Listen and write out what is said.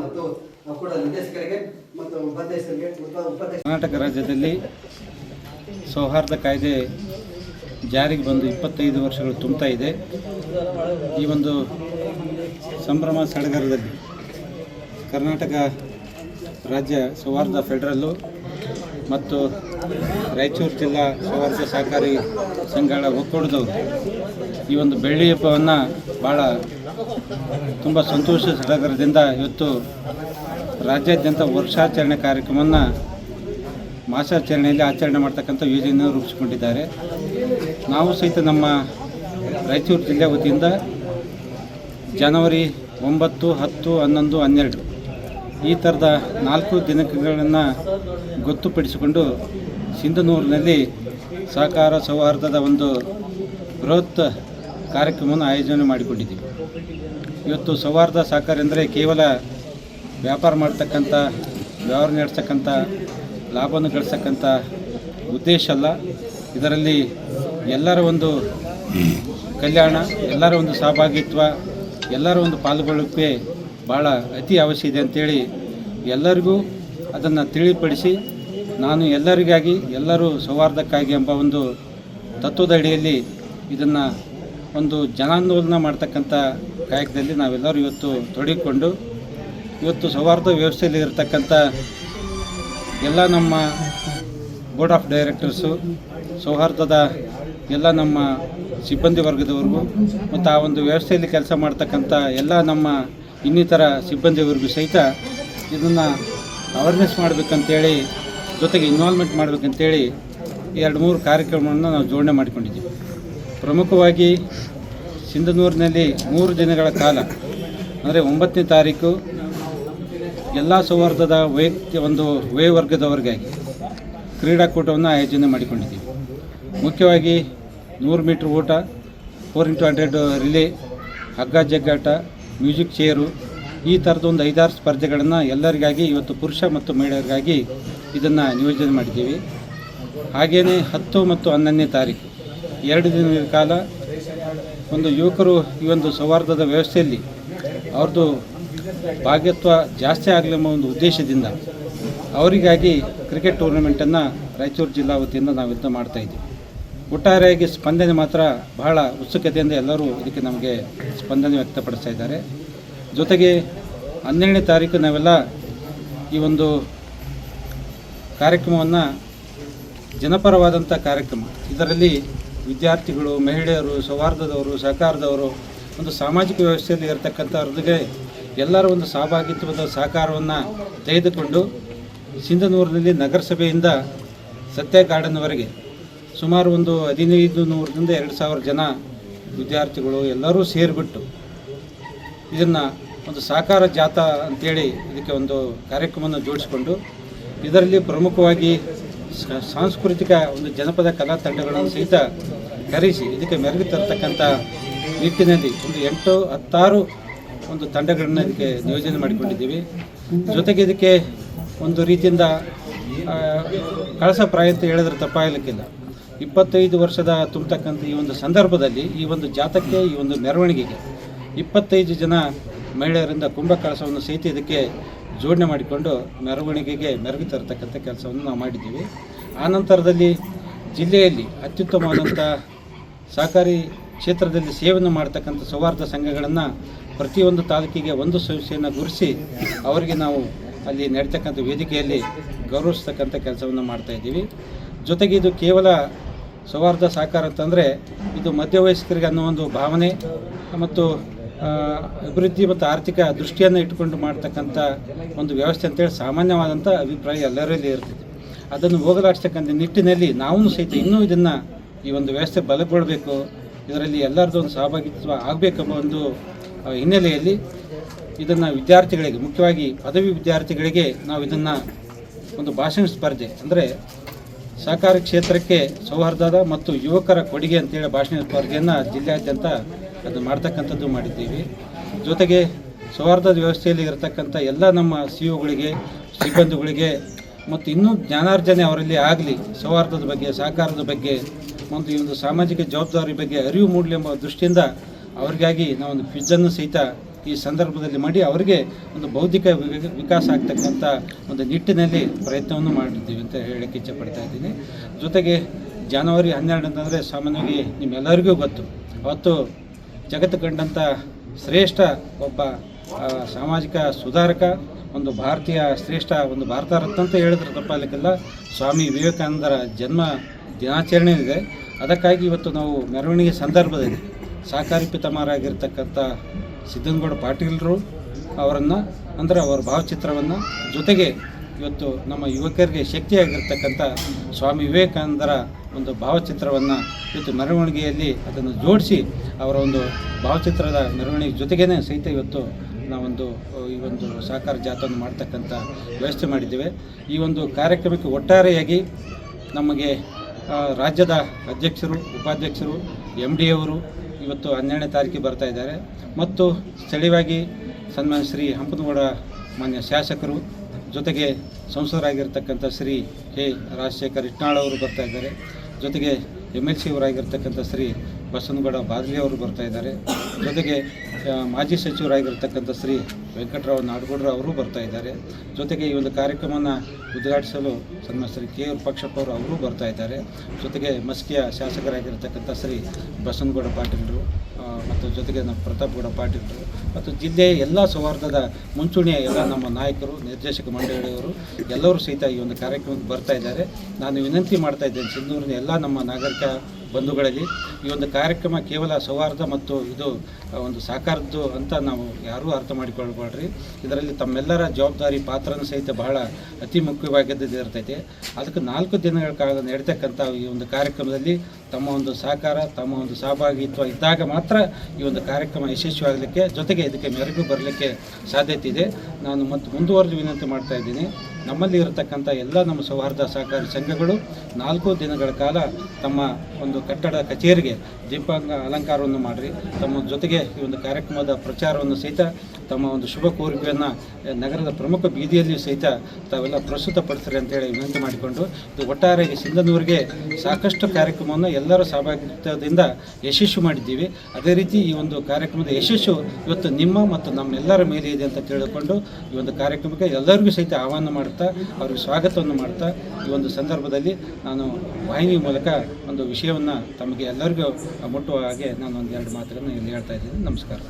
ಮತ್ತು ಕೂಡ ನಿರ್ದೇಶಕರಿಗೆ ಮತ್ತು ಉಪಾಧ್ಯಕ್ಷರಿಗೆ ಉಪ ಉಪಾಧ್ಯಕ್ಷ ಕರ್ನಾಟಕ ರಾಜ್ಯದಲ್ಲಿ ಸೌಹಾರ್ದ ಕಾಯ್ದೆ ಜಾರಿಗೆ ಬಂದು ಇಪ್ಪತ್ತೈದು ವರ್ಷಗಳು ತುಂಬ್ತಾ ಇದೆ. ಈ ಒಂದು ಸಂಭ್ರಮ ಸಡಗರದಲ್ಲಿ ಕರ್ನಾಟಕ ರಾಜ್ಯ ಸೌಹಾರ್ದ ಫೆಡರಲ್ಲು ಮತ್ತು ರಾಯಚೂರು ಜಿಲ್ಲಾ ಸೌಹಾರ್ದ ಸಹಕಾರಿ ಸಂಘಗಳ ಒಕ್ಕೂಟದವರು ಈ ಒಂದು ಬೆಳ್ಳಿ ಹಬ್ಬವನ್ನು ಭಾಳ ತುಂಬ ಸಂತೋಷ ಸಡಗರದಿಂದ ಇವತ್ತು ರಾಜ್ಯಾದ್ಯಂತ ವರ್ಷಾಚರಣೆ ಕಾರ್ಯಕ್ರಮವನ್ನು ಮಾಸಾಚರಣೆಯಲ್ಲಿ ಆಚರಣೆ ಮಾಡ್ತಕ್ಕಂಥ ಯೋಜನೆಯನ್ನು ರೂಪಿಸಿಕೊಂಡಿದ್ದಾರೆ. ನಾವು ಸಹಿತ ನಮ್ಮ ರಾಯಚೂರು ಜಿಲ್ಲೆ ವತಿಯಿಂದ ಜನವರಿ ಒಂಬತ್ತು, ಹತ್ತು, ಹನ್ನೊಂದು, ಹನ್ನೆರಡು ಈ ಥರದ ನಾಲ್ಕು ದಿನಗಳನ್ನು ಗೊತ್ತುಪಡಿಸಿಕೊಂಡು ಸಿಂಧನೂರಿನಲ್ಲಿ ಸಹಕಾರ ಸೌಹಾರ್ದದ ಒಂದು ಬೃಹತ್ ಕಾರ್ಯಕ್ರಮವನ್ನು ಆಯೋಜನೆ ಮಾಡಿಕೊಂಡಿದ್ದೀವಿ. ಇವತ್ತು ಸೌಹಾರ್ದ ಸಹಕಾರ ಅಂದರೆ ಕೇವಲ ವ್ಯಾಪಾರ ಮಾಡ್ತಕ್ಕಂಥ, ವ್ಯವಹಾರ ನಡೆಸ್ತಕ್ಕಂಥ, ಲಾಭವನ್ನು ಗಳಿಸ್ತಕ್ಕಂಥ ಉದ್ದೇಶ ಅಲ್ಲ. ಇದರಲ್ಲಿ ಎಲ್ಲರ ಒಂದು ಕಲ್ಯಾಣ, ಎಲ್ಲರ ಒಂದು ಸಹಭಾಗಿತ್ವ, ಎಲ್ಲರ ಒಂದು ಪಾಲ್ಗೊಳ್ಳುವಿಕೆ ಭಾಳ ಅತಿ ಅವಶ್ಯ ಇದೆ ಅಂತೇಳಿ ಎಲ್ಲರಿಗೂ ಅದನ್ನು ತಿಳಿಪಡಿಸಿ ನಾನು ಎಲ್ಲರಿಗಾಗಿ ಎಲ್ಲರೂ ಸೌಹಾರ್ದಕ್ಕಾಗಿ ಎಂಬ ಒಂದು ತತ್ವದ ಅಡಿಯಲ್ಲಿ ಇದನ್ನು ಒಂದು ಜನಾಂದೋಲನ ಮಾಡ್ತಕ್ಕಂಥ ಕಾಯಕದಲ್ಲಿ ನಾವೆಲ್ಲರೂ ಇವತ್ತು ತೊಡಗಿಕೊಂಡು ಇವತ್ತು ಸೌಹಾರ್ದ ವ್ಯವಸ್ಥೆಯಲ್ಲಿ ಇರತಕ್ಕಂಥ ಎಲ್ಲ ನಮ್ಮ ಬೋರ್ಡ್ ಆಫ್ ಡೈರೆಕ್ಟರ್ಸು, ಸೌಹಾರ್ದದ ಎಲ್ಲ ನಮ್ಮ ಸಿಬ್ಬಂದಿ ವರ್ಗದವ್ರಿಗೂ ಮತ್ತು ಆ ಒಂದು ವ್ಯವಸ್ಥೆಯಲ್ಲಿ ಕೆಲಸ ಮಾಡ್ತಕ್ಕಂಥ ಎಲ್ಲ ನಮ್ಮ ಇನ್ನಿತರ ಸಿಬ್ಬಂದಿವರೆಗೂ ಸಹಿತ ಇದನ್ನು ಅವೇರ್ನೆಸ್ ಮಾಡಬೇಕಂತೇಳಿ, ಜೊತೆಗೆ ಇನ್ವಾಲ್ವ್ಮೆಂಟ್ ಮಾಡಬೇಕಂತೇಳಿ ಎರಡು ಮೂರು ಕಾರ್ಯಕ್ರಮವನ್ನು ನಾವು ಜೋಡಣೆ ಮಾಡಿಕೊಂಡಿದ್ದೀವಿ. ಪ್ರಮುಖವಾಗಿ ಸಿಂಧನೂರಿನಲ್ಲಿ ಮೂರು ದಿನಗಳ ಕಾಲ, ಅಂದರೆ ಒಂಬತ್ತನೇ ತಾರೀಕು, ಎಲ್ಲ ಸೌಹಾರ್ದದ ವೈಯಕ್ತಿಕ ಒಂದು ವಯೋವರ್ಗದವರಿಗಾಗಿ ಕ್ರೀಡಾಕೂಟವನ್ನು ಆಯೋಜನೆ ಮಾಡಿಕೊಂಡಿದ್ದೀವಿ. ಮುಖ್ಯವಾಗಿ ನೂರು ಮೀಟ್ರ್ ಓಟ, ಫೋರ್ ಇಂಟು ಹಂಡ್ರೆಡ್ ರಿಲೇ, ಹಗ್ಗ ಜಗ್ಗಾಟ, ಮ್ಯೂಸಿಕ್ ಚೇರು, ಈ ಥರದ ಒಂದು ಐದಾರು ಸ್ಪರ್ಧೆಗಳನ್ನು ಎಲ್ಲರಿಗಾಗಿ ಇವತ್ತು ಪುರುಷ ಮತ್ತು ಮಹಿಳೆಯರಿಗಾಗಿ ಇದನ್ನು ನಿಯೋಜನೆ ಮಾಡಿದ್ದೀವಿ. ಹಾಗೆಯೇ ಹತ್ತು ಮತ್ತು ಹನ್ನೊಂದನೇ ತಾರೀಕು. ಎರಡು ದಿನಗಳ ಕಾಲ ಒಂದು ಯುವಕರು ಈ ಒಂದು ಸೌಹಾರ್ದದ ವ್ಯವಸ್ಥೆಯಲ್ಲಿ ಅವ್ರದ್ದು ಭಾಗ್ಯತ್ವ ಜಾಸ್ತಿ ಆಗಲಿ ಎಂಬ ಒಂದು ಉದ್ದೇಶದಿಂದ ಅವರಿಗಾಗಿ ಕ್ರಿಕೆಟ್ ಟೂರ್ನಮೆಂಟನ್ನು ರಾಯಚೂರು ಜಿಲ್ಲಾ ವತಿಯಿಂದ ನಾವು ಇದನ್ನು ಮಾಡ್ತಾಯಿದ್ದೀವಿ ಒಟ್ಟಾರೆಯಾಗಿ ಸ್ಪಂದನೆ ಮಾತ್ರ ಬಹಳ ಉತ್ಸುಕತೆಯಿಂದ ಎಲ್ಲರೂ ಇದಕ್ಕೆ ನಮಗೆ ಸ್ಪಂದನೆ ವ್ಯಕ್ತಪಡಿಸ್ತಾ ಇದ್ದಾರೆ. ಜೊತೆಗೆ ಹನ್ನೆರಡನೇ ತಾರೀಕು ನಾವೆಲ್ಲ ಈ ಒಂದು ಕಾರ್ಯಕ್ರಮವನ್ನು ಜನಪರವಾದಂಥ ಕಾರ್ಯಕ್ರಮ, ಇದರಲ್ಲಿ ವಿದ್ಯಾರ್ಥಿಗಳು, ಮಹಿಳೆಯರು, ಸೌಹಾರ್ದದವರು, ಸಹಕಾರದವರು, ಒಂದು ಸಾಮಾಜಿಕ ವ್ಯವಸ್ಥೆಯಲ್ಲಿ ಇರತಕ್ಕಂಥವ್ರಿಗೆ ಎಲ್ಲರ ಒಂದು ಸಹಭಾಗಿತ್ವದ ಸಹಕಾರವನ್ನು ತೆಗೆದುಕೊಂಡು ಸಿಂಧನೂರಿನಲ್ಲಿ ನಗರಸಭೆಯಿಂದ ಸತ್ಯ ಗಾರ್ಡನ್ವರೆಗೆ ಸುಮಾರು ಒಂದು ಹದಿನೈದು ನೂರರಿಂದ ಎರಡು ಸಾವಿರ ಜನ ವಿದ್ಯಾರ್ಥಿಗಳು ಎಲ್ಲರೂ ಸೇರಿಬಿಟ್ಟು ಇದನ್ನು ಒಂದು ಸಾಕಾರ ಜಾಥಾ ಅಂತೇಳಿ ಇದಕ್ಕೆ ಒಂದು ಕಾರ್ಯಕ್ರಮವನ್ನು ಜೋಡಿಸಿಕೊಂಡು ಇದರಲ್ಲಿ ಪ್ರಮುಖವಾಗಿ ಸಾಂಸ್ಕೃತಿಕ ಒಂದು ಜನಪದ ಕಲಾ ತಂಡಗಳನ್ನು ಸಹಿತ ಕರೆಸಿ ಇದಕ್ಕೆ ಮೆರುಗು ತರತಕ್ಕಂಥ ನಿಟ್ಟಿನಲ್ಲಿ ಒಂದು ಎಂಟು, ಹತ್ತಾರು ಒಂದು ತಂಡಗಳನ್ನು ಇದಕ್ಕೆ ನಿಯೋಜನೆ ಮಾಡಿಕೊಂಡಿದ್ದೀವಿ. ಜೊತೆಗೆ ಇದಕ್ಕೆ ಒಂದು ರೀತಿಯಿಂದ ಕಳಸ ಪ್ರಾಯ ಅಂತ ಹೇಳಿದ್ರೆ ತಪ್ಪಾಗಲಿಕ್ಕಿಲ್ಲ. ಇಪ್ಪತ್ತೈದು ವರ್ಷದ ತುಂಬತಕ್ಕಂಥ ಈ ಒಂದು ಸಂದರ್ಭದಲ್ಲಿ ಈ ಒಂದು ಜಾತಕ್ಕೆ, ಈ ಒಂದು ಮೆರವಣಿಗೆಗೆ ಇಪ್ಪತ್ತೈದು ಜನ ಮಹಿಳೆಯರಿಂದ ಕುಂಭ ಕಳಸವನ್ನು ಸಹಿತ ಇದಕ್ಕೆ ಜೋಡಣೆ ಮಾಡಿಕೊಂಡು ಮೆರವಣಿಗೆಗೆ ಮೆರಗು ತರತಕ್ಕಂಥ ಕೆಲಸವನ್ನು ನಾವು ಮಾಡಿದ್ದೀವಿ. ಆ ನಂತರದಲ್ಲಿ ಜಿಲ್ಲೆಯಲ್ಲಿ ಅತ್ಯುತ್ತಮವಾದಂಥ ಸಹಕಾರಿ ಕ್ಷೇತ್ರದಲ್ಲಿ ಸೇವೆಯನ್ನು ಮಾಡ್ತಕ್ಕಂಥ ಸೌಹಾರ್ದ ಸಂಘಗಳನ್ನು ಪ್ರತಿಯೊಂದು ತಾಲೂಕಿಗೆ ಒಂದು ಸಂಸ್ಥೆಯನ್ನು ಗುರುಸಿ ಅವರಿಗೆ ನಾವು ಅಲ್ಲಿ ನಡೀತಕ್ಕಂಥ ವೇದಿಕೆಯಲ್ಲಿ ಗೌರವಿಸ್ತಕ್ಕಂಥ ಕೆಲಸವನ್ನು ಮಾಡ್ತಾ ಇದ್ದೀವಿ. ಜೊತೆಗೆ ಇದು ಕೇವಲ ಸೌಹಾರ್ದ ಸಹಕಾರ ಅಂತಂದರೆ ಇದು ಮಧ್ಯವಯಸ್ಕರಿಗೆ ಅನ್ನೋ ಒಂದು ಭಾವನೆ ಮತ್ತು ಅಭಿವೃದ್ಧಿ ಮತ್ತು ಆರ್ಥಿಕ ದೃಷ್ಟಿಯನ್ನು ಇಟ್ಟುಕೊಂಡು ಮಾಡ್ತಕ್ಕಂಥ ಒಂದು ವ್ಯವಸ್ಥೆ ಅಂತೇಳಿ ಸಾಮಾನ್ಯವಾದಂಥ ಅಭಿಪ್ರಾಯ ಎಲ್ಲರಲ್ಲಿ ಇರ್ತದೆ. ಅದನ್ನು ಹೋಗಲಾಡಿಸ್ತಕ್ಕಂಥ ನಿಟ್ಟಿನಲ್ಲಿ ನಾವು ಸಹಿತ ಇನ್ನೂ ಇದನ್ನು ಈ ಒಂದು ವ್ಯವಸ್ಥೆ ಬಲಗೊಳ್ಳಬೇಕು ಇದರಲ್ಲಿ ಎಲ್ಲರದ್ದು ಒಂದು ಸಹಭಾಗಿತ್ವ ಆಗಬೇಕೆಂಬ ಒಂದು ಹಿನ್ನೆಲೆಯಲ್ಲಿ ಇದನ್ನು ವಿದ್ಯಾರ್ಥಿಗಳಿಗೆ, ಮುಖ್ಯವಾಗಿ ಪದವಿ ವಿದ್ಯಾರ್ಥಿಗಳಿಗೆ ನಾವು ಇದನ್ನು ಒಂದು ಭಾಷಣ ಸ್ಪರ್ಧೆ, ಅಂದರೆ ಸಹಕಾರ ಕ್ಷೇತ್ರಕ್ಕೆ ಸೌಹಾರ್ದದ ಮತ್ತು ಯುವಕರ ಕೊಡುಗೆ ಅಂತೇಳಿ ಭಾಷಣ ಸ್ಪರ್ಧೆಯನ್ನು ಜಿಲ್ಲೆಯಾದ್ಯಂತ ಅದು ಮಾಡ್ತಕ್ಕಂಥದ್ದು ಮಾಡಿದ್ದೀವಿ. ಜೊತೆಗೆ ಸೌಹಾರ್ದದ ವ್ಯವಸ್ಥೆಯಲ್ಲಿ ಇರತಕ್ಕಂಥ ಎಲ್ಲ ನಮ್ಮ ಸಿ ಒಗಳಿಗೆ ಸಿಬ್ಬಂದಿಗಳಿಗೆ, ಮತ್ತು ಇನ್ನೂ ಜ್ಞಾನಾರ್ಜನೆ ಅವರಲ್ಲಿ ಆಗಲಿ, ಸೌಹಾರ್ದದ ಬಗ್ಗೆ, ಸಹಕಾರದ ಬಗ್ಗೆ ಮತ್ತು ಈ ಒಂದು ಸಾಮಾಜಿಕ ಜವಾಬ್ದಾರಿ ಬಗ್ಗೆ ಅರಿವು ಮೂಡಲಿ ಎಂಬ ದೃಷ್ಟಿಯಿಂದ ಅವರಿಗಾಗಿ ನಾವೊಂದು ಫ್ರಿಜ್ಜನ್ನು ಸಹಿತ ಈ ಸಂದರ್ಭದಲ್ಲಿ ಮಾಡಿ ಅವರಿಗೆ ಒಂದು ಬೌದ್ಧಿಕ ವಿಕಾಸ ಆಗ್ತಕ್ಕಂಥ ಒಂದು ನಿಟ್ಟಿನಲ್ಲಿ ಪ್ರಯತ್ನವನ್ನು ಮಾಡಿದ್ದೀವಿ ಅಂತ ಹೇಳಕ್ಕೆ ಇಚ್ಛೆಪಡ್ತಾ ಇದ್ದೀನಿ. ಜೊತೆಗೆ ಜನವರಿ ಹನ್ನೆರಡು ಅಂತಂದರೆ ಸಾಮಾನ್ಯವಾಗಿ ನಿಮ್ಮೆಲ್ಲರಿಗೂ ಗೊತ್ತು. ಅವತ್ತು ಜಗತ್ತು ಕಂಡಂಥ ಶ್ರೇಷ್ಠ ಒಬ್ಬ ಸಾಮಾಜಿಕ ಸುಧಾರಕ ಒಂದು ಭಾರತೀಯ ಶ್ರೇಷ್ಠ ಒಂದು ಭಾರತ ರತ್ನ ಅಂತ ಹೇಳಿದ್ರೆ ತಪ್ಪಾಗಲಿಕ್ಕಿಲ್ಲ ಸ್ವಾಮಿ ವಿವೇಕಾನಂದರ ಜನ್ಮ ದಿನಾಚರಣೆ ಇದೆ ಅದಕ್ಕಾಗಿ ಇವತ್ತು ನಾವು ಮೆರವಣಿಗೆ ಸಂದರ್ಭದಲ್ಲಿ ಸಹಕಾರಿ ಪಿತಾಮಹರಾಗಿರ್ತಕ್ಕಂಥ ಸಿದ್ದನಗೌಡ ಪಾಟೀಲರು ಅವರನ್ನು, ಅಂದರೆ ಅವರ ಭಾವಚಿತ್ರವನ್ನು ಜೊತೆಗೆ ಇವತ್ತು ನಮ್ಮ ಯುವಕರಿಗೆ ಶಕ್ತಿಯಾಗಿರ್ತಕ್ಕಂಥ ಸ್ವಾಮಿ ವಿವೇಕಾನಂದರ ಒಂದು ಭಾವಚಿತ್ರವನ್ನು ಇವತ್ತು ಮೆರವಣಿಗೆಯಲ್ಲಿ ಅದನ್ನು ಜೋಡಿಸಿ ಅವರ ಒಂದು ಭಾವಚಿತ್ರದ ಮೆರವಣಿಗೆ ಜೊತೆಗೇ ಸಹಿತ ಇವತ್ತು ನಾವೊಂದು ಈ ಒಂದು ಸಹಕಾರ ಜಾಥವನ್ನು ಮಾಡ್ತಕ್ಕಂಥ ವ್ಯವಸ್ಥೆ ಮಾಡಿದ್ದೇವೆ. ಈ ಒಂದು ಕಾರ್ಯಕ್ರಮಕ್ಕೆ ಒಟ್ಟಾರೆಯಾಗಿ ನಮಗೆ ರಾಜ್ಯದ ಅಧ್ಯಕ್ಷರು, ಉಪಾಧ್ಯಕ್ಷರು ಎಂ ಡಿ ಅವರು ಇವತ್ತು ಹನ್ನೆರಡನೇ ತಾರೀಕಿಗೆ ಬರ್ತಾ ಇದ್ದಾರೆ. ಮತ್ತು ಸ್ಥಳೀಯವಾಗಿ ಸನ್ಮಾನ್ಯ ಶ್ರೀ ಹಂಪನಗೌಡ ಮಾನ್ಯ ಶಾಸಕರು, ಜೊತೆಗೆ ಸಂಸದರಾಗಿರ್ತಕ್ಕಂಥ ಶ್ರೀ ಕೆ ರಾಜಶೇಖರ್ ಇಟ್ನಾಳ್ ಅವರು ಬರ್ತಾ ಇದ್ದಾರೆ. ಜೊತೆಗೆ ಎಂ ಎಲ್ ಸಿ ಅವರಾಗಿರ್ತಕ್ಕಂಥ ಶ್ರೀ ಬಸವನಗೌಡ ಬಾದ್ಲಿ ಅವರು ಬರ್ತಾ ಇದ್ದಾರೆ. ಜೊತೆಗೆ ಮಾಜಿ ಸಚಿವರಾಗಿರ್ತಕ್ಕಂಥ ಶ್ರೀ ವೆಂಕಟರಾವ್ ನಾಡಗೌಡರು ಅವರು ಬರ್ತಾ ಇದ್ದಾರೆ. ಜೊತೆಗೆ ಈ ಒಂದು ಕಾರ್ಯಕ್ರಮವನ್ನು ಉದ್ಘಾಟಿಸಲು ಸಣ್ಣ ಶ್ರೀ ಕೆ ಎಲ್ ಪಕ್ಷಪ್ಪ ಅವರು ಅವರು ಬರ್ತಾ ಇದ್ದಾರೆ. ಜೊತೆಗೆ ಮಸ್ಕಿಯ ಶಾಸಕರಾಗಿರ್ತಕ್ಕಂಥ ಶ್ರೀ ಬಸನಗೌಡ ಪಾಟೀಲರು ಮತ್ತು ಜೊತೆಗೆ ನಮ್ಮ ಪ್ರತಾಪ್ಗೌಡ ಪಾಟೀಲರು, ಮತ್ತು ಜಿಲ್ಲೆಯ ಎಲ್ಲ ಸೌಹಾರ್ದದ ಮುಂಚೂಣಿಯ ಎಲ್ಲ ನಮ್ಮ ನಾಯಕರು, ನಿರ್ದೇಶಕ ಮಂಡಳಿಯವರು ಎಲ್ಲರೂ ಸಹಿತ ಈ ಒಂದು ಕಾರ್ಯಕ್ರಮಕ್ಕೆ ಬರ್ತಾ ಇದ್ದಾರೆ. ನಾನು ವಿನಂತಿ ಮಾಡ್ತಾ ಇದ್ದೇನೆ, ಸಿಂಧೂರಿನ ಎಲ್ಲ ನಮ್ಮ ನಾಗರಿಕ ಬಂಧುಗಳಲ್ಲಿ ಈ ಒಂದು ಕಾರ್ಯಕ್ರಮ ಕೇವಲ ಸೌಹಾರ್ದ ಮತ್ತು ಇದು ಒಂದು ಸಾಕಾರದ್ದು ಅಂತ ನಾವು ಯಾರೂ ಅರ್ಥ ಮಾಡಿಕೊಳ್ಬೇಡ್ರಿ ಇದರಲ್ಲಿ ತಮ್ಮೆಲ್ಲರ ಜವಾಬ್ದಾರಿ ಪಾತ್ರನೂ ಸಹಿತ ಬಹಳ ಅತಿ ಮುಖ್ಯವಾಗಿದ್ದು ಇರ್ತೈತೆ. ಅದಕ್ಕೆ ನಾಲ್ಕು ದಿನಗಳ ಕಾಲ ನಡೀತಕ್ಕಂಥ ಈ ಒಂದು ಕಾರ್ಯಕ್ರಮದಲ್ಲಿ ತಮ್ಮ ಒಂದು ಸಹಕಾರ, ತಮ್ಮ ಒಂದು ಸಹಭಾಗಿತ್ವ ಇದ್ದಾಗ ಮಾತ್ರ ಈ ಒಂದು ಕಾರ್ಯಕ್ರಮ ಯಶಸ್ವಿಯಾಗಲಿಕ್ಕೆ ಜೊತೆಗೆ ಇದಕ್ಕೆ ಮೆರಗು ಬರಲಿಕ್ಕೆ ಸಾಧ್ಯತೆ ಇದೆ. ನಾನು ಮತ್ತು ಮುಂದುವರೆದು ವಿನಂತಿ ಮಾಡ್ತಾ ಇದ್ದೀನಿ. ನಮ್ಮಲ್ಲಿ ಇರತಕ್ಕಂಥ ಎಲ್ಲ ನಮ್ಮ ಸೌಹಾರ್ದ ಸಹಕಾರಿ ಸಂಘಗಳು ನಾಲ್ಕು ದಿನಗಳ ಕಾಲ ತಮ್ಮ ಒಂದು ಕಟ್ಟಡ ಕಚೇರಿಗೆ ದೀಪಾಂಗ ಅಲಂಕಾರವನ್ನು ಮಾಡಿರಿ. ತಮ್ಮ ಜೊತೆಗೆ ಈ ಒಂದು ಕಾರ್ಯಕ್ರಮದ ಪ್ರಚಾರವನ್ನು ಸಹಿತ ತಮ್ಮ ಒಂದು ಶುಭ ಕೋರಿಕೆಯನ್ನು ನಗರದ ಪ್ರಮುಖ ಬೀದಿಯಲ್ಲಿಯೂ ಸಹಿತ ತಾವೆಲ್ಲ ಪ್ರಸ್ತುತಪಡಿಸ್ತಾರೆ ಅಂತೇಳಿ ವಿನಂತಿ ಮಾಡಿಕೊಂಡು, ಇದು ಒಟ್ಟಾರೆಯಾಗಿ ಸಿಂಧನೂರಿಗೆ ಸಾಕಷ್ಟು ಕಾರ್ಯಕ್ರಮವನ್ನು ಎಲ್ಲರೂ ಸಹಭಾಗಿತ್ವದಿಂದ ಯಶಸ್ಸು ಮಾಡಿದ್ದೀವಿ. ಅದೇ ರೀತಿ ಈ ಒಂದು ಕಾರ್ಯಕ್ರಮದ ಯಶಸ್ಸು ಇವತ್ತು ನಿಮ್ಮ ಮತ್ತು ನಮ್ಮೆಲ್ಲರ ಮೇಲೆ ಇದೆ ಅಂತ ತಿಳಿದುಕೊಂಡು, ಈ ಒಂದು ಕಾರ್ಯಕ್ರಮಕ್ಕೆ ಎಲ್ಲರಿಗೂ ಸಹಿತ ಆಹ್ವಾನ ಮಾಡ್ತಾ, ಅವ್ರಿಗೆ ಸ್ವಾಗತವನ್ನು ಮಾಡ್ತಾ, ಈ ಒಂದು ಸಂದರ್ಭದಲ್ಲಿ ನಾನು ವಾಹಿನಿ ಮೂಲಕ ಒಂದು ವಿಷಯವನ್ನು ತಮಗೆ ಎಲ್ಲರಿಗೂ ಮುಟ್ಟುವ ಹಾಗೆ ನಾನು ಒಂದು ಎರಡು ಮಾತುಗಳನ್ನು ಇಲ್ಲಿ ಹೇಳ್ತಾ ಇದ್ದೀನಿ. ನಮಸ್ಕಾರ.